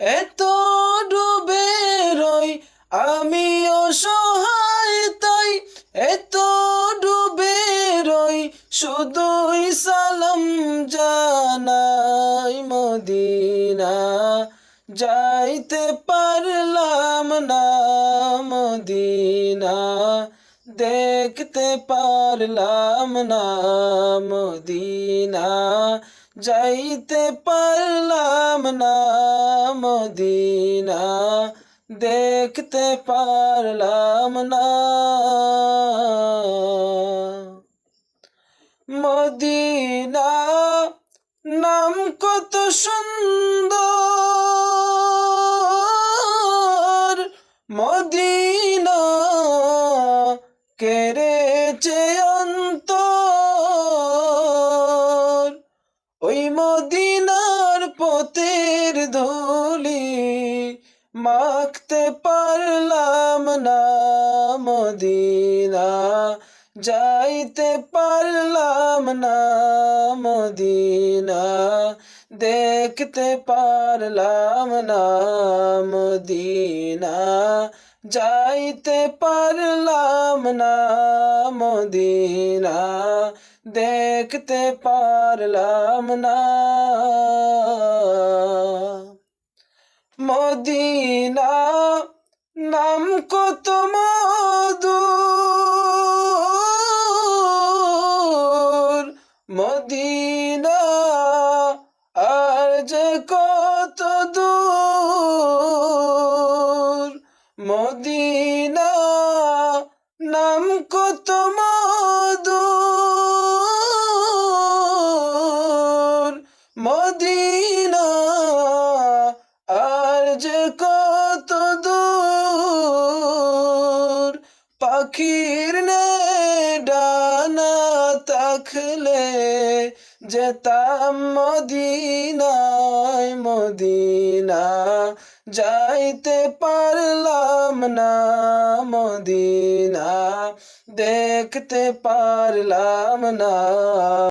এত ডুবে রই আমি অসহায় তাই, এত ডুবে রই শুধুই সালাম জানাই মদিনা। যাইতে পারলাম না মদিনা, দেখতে পারলাম না মদিনা। যাইতে পারলাম না মদিনা দেখতে পারলাম না। মদিনা নাম কত সুন্দর পথের ধুলি মাখতে পারলাম না মদিনা, যাইতে পারলাম না মদিনা, দেখতে পারলাম না মদিনা, যাইতে পারলাম না মদিনা। দেখতে পারলাম না মদিনা নাম কত মধুর মদিনা আর যে কত দূর মদিনা পাখির ডানা থাকলে যেতাম মদিনায় মদিনা যাইতে পারলাম না মদিনা দেখতে পারলাম না।